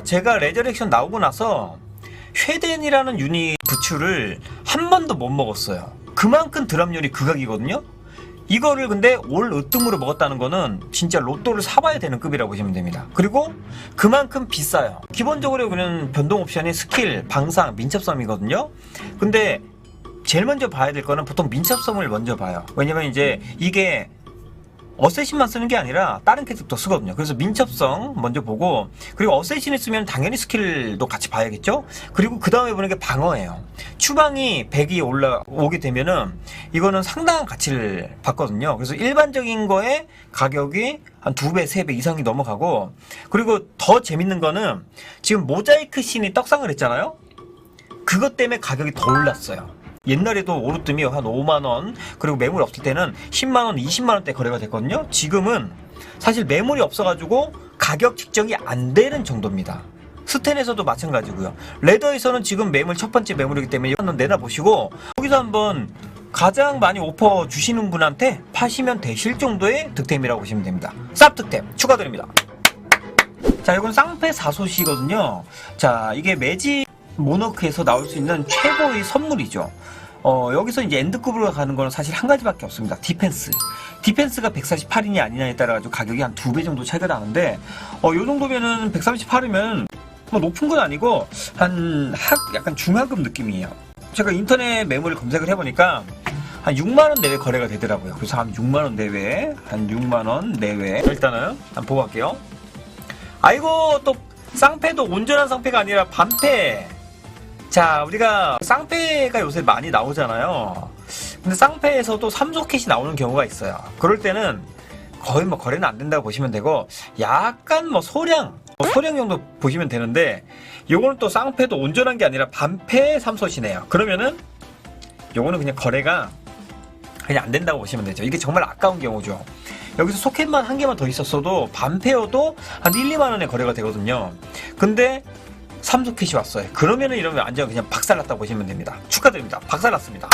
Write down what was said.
제가 레저렉션 나오고 나서 쉐덴이라는 유닛 부추를 한 번도 못 먹었어요. 그만큼 드랍률이 극악이거든요. 이거를 근데 올 으뜸으로 먹었다는 거는 진짜 로또를 사봐야 되는 급이라고 보시면 됩니다. 그리고 그만큼 비싸요. 기본적으로 그냥 변동 옵션이 스킬, 방상, 민첩섬이거든요. 근데 제일 먼저 봐야 될 거는 보통 민첩섬을 먼저 봐요. 왜냐면 이제 이게 어쌔신만 쓰는 게 아니라 다른 캐릭터도 쓰거든요. 그래서 민첩성 먼저 보고 그리고 어쌔신을 쓰면 당연히 스킬도 같이 봐야겠죠. 그리고 그 다음에 보는 게 방어예요. 추방이 100이 올라오게 되면은 이거는 상당한 가치를 받거든요. 그래서 일반적인 거에 가격이 한 두 배, 세 배 이상이 넘어가고 그리고 더 재밌는 거는 지금 모자이크 신이 떡상을 했잖아요. 그것 때문에 가격이 더 올랐어요. 옛날에도 오르뜸이 한 5만원, 그리고 매물 없을 때는 10만원, 20만원대 거래가 됐거든요. 지금은 사실 매물이 없어가지고 가격 측정이 안 되는 정도입니다. 스텐에서도 마찬가지고요. 레더에서는 지금 매물 첫 번째 매물이기 때문에 한번 내놔보시고 여기서 한번 가장 많이 오퍼 주시는 분한테 파시면 되실 정도의 득템이라고 보시면 됩니다. 쌉 득템 추가드립니다. 자, 이건 쌍패 사소시거든요. 자, 이게 매직 모너크에서 나올 수 있는 최고의 선물이죠. 어, 여기서 이제 엔드급으로 가는 거는 사실 한 가지밖에 없습니다. 디펜스. 디펜스가 148이냐 아니냐에 따라 가지고 가격이 한 두 배 정도 차이가 나는데, 어, 요 정도면은 138이면 뭐 높은 건 아니고, 한 학, 약간 중하급 느낌이에요. 제가 인터넷 매물을 검색을 해보니까, 한 6만원 내외 거래가 되더라고요. 그래서 한 6만원 내외, 한 6만원 내외. 일단은, 한번 보고 갈게요. 아이고 또 쌍패도 온전한 쌍패가 아니라 반패 자 우리가 쌍패가 요새 많이 나오잖아요 근데 쌍패에서도 삼소켓이 나오는 경우가 있어요 그럴 때는 거의 뭐 거래는 안 된다고 보시면 되고 약간 뭐 소량 뭐 소량 정도 보시면 되는데 요거는 또 쌍패도 온전한 게 아니라 반패 삼소시네요 그러면은 요거는 그냥 거래가 그냥 안 된다고 보시면 되죠. 이게 정말 아까운 경우죠. 여기서 소켓만 한 개만 더 있었어도 반페어도 한 1, 2만 원에 거래가 되거든요. 근데 3소켓이 왔어요. 그러면은 이러면 완전 그냥 박살났다고 보시면 됩니다. 축하드립니다. 박살났습니다.